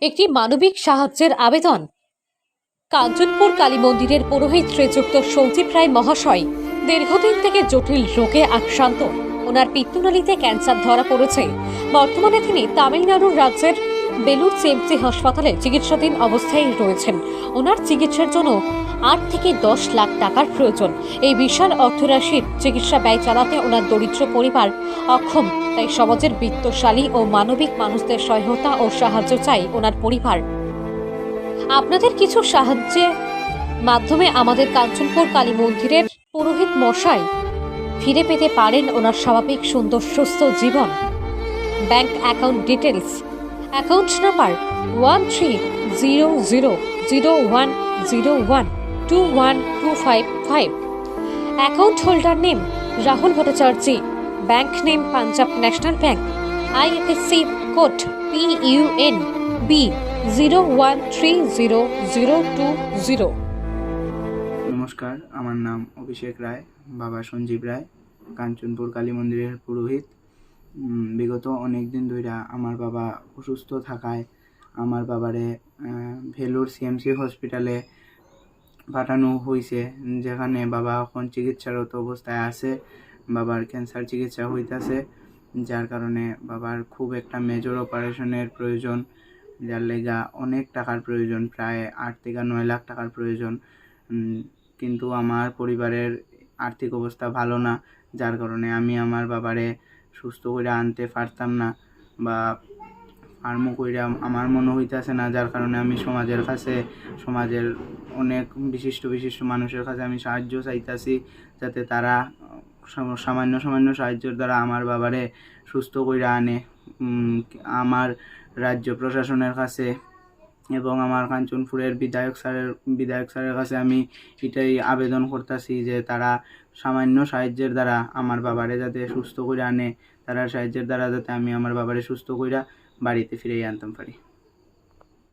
একটি মানবিক সাহায্যের আবেদন। কাঞ্চনপুর কালী মন্দিরের পুরোহিত শ্রীযুক্ত সঞ্জীব রায় মহাশয় দীর্ঘদিন থেকে জটিল রোগে আক্রান্ত। ওনার পিত্তনালীতে ক্যান্সার ধরা পড়েছে। বর্তমানে তিনি তামিলনাড়ুর রাজ্যের বেলুর সিএমসি হাসপাতালে চিকিৎসাধীন অবস্থায় রয়েছেন। ওনার চিকিৎসার জন্য আট থেকে দশ লাখ টাকার প্রয়োজন। এই বিশাল অর্থরাশির চিকিৎসা ব্যয় চালাতে ওনার দরিদ্র পরিবার অক্ষম। তাই সমাজের বিত্তশালী ও মানবিক মানুষদের সহায়তা ও সাহায্য চাই ওনার পরিবার। আপনাদের কিছু সাহায্যের মাধ্যমে আমাদের কাঞ্চনপুর কালী মন্দিরের পুরোহিত মশাই ফিরে পেতে পারেন ওনার স্বাভাবিক সুন্দর সুস্থ জীবন। Bank account details account number one three zero zero zero one zero one two one two five five. Account holder name Rahul Bhattacharya, bank name Punjab National Bank IFSC code P UN B zero one three zero zero two zero. নমস্কার, আমার নাম অভিষেক রায়, বাবা সঞ্জীব রায়, কাঞ্চনপুর কালী মন্দিরের পুরোহিত। বিগত অনেক দিন ধইরা আমার বাবা অসুস্থ থাকায় আমার বাবারে ভেলোর সিএমসি হসপিটালে পাঠানো হয়েছে যেখানে বাবা এখন চিকিৎসারত অবস্থায় আছে, বাবার ক্যান্সার চিকিৎসা হইতাছে, যার কারণে বাবার খুব একটা মেজর অপারেশনের প্রয়োজন, যার লেগা অনেক টাকার প্রয়োজন, প্রায় আট থেকে নয় লাখ টাকার প্রয়োজন। কিন্তু আমার পরিবারের আর্থিক অবস্থা ভালো না, যার কারণে আমি আমার বাবারে সুস্থ করে আনতে পারতাম না বা ফার্মও কইরা আমার মনে হইতাছে না, যার কারণে আমি সমাজের কাছে, সমাজের অনেক বিশিষ্ট বিশিষ্ট মানুষের কাছে আমি সাহায্য চাইতাছি যাতে তারা সামান্য সামান্য সাহায্যের দ্বারা আমার বাবারে সুস্থ করে আনে। আমার রাজ্য প্রশাসনের কাছে এবং আমার কাঞ্চনপুরের বিধায়ক স্যারের বিধায়ক স্যারের কাছে আমি এটাই আবেদন করতেছি যে তারা সামান্য সাহায্যের দ্বারা আমার বাবারে যাতে সুস্থ করে আনে, তারা সাহায্যের দ্বারা যাতে আমি আমার বাবারে সুস্থ করে বাড়িতে ফিরে আনতাম পারি।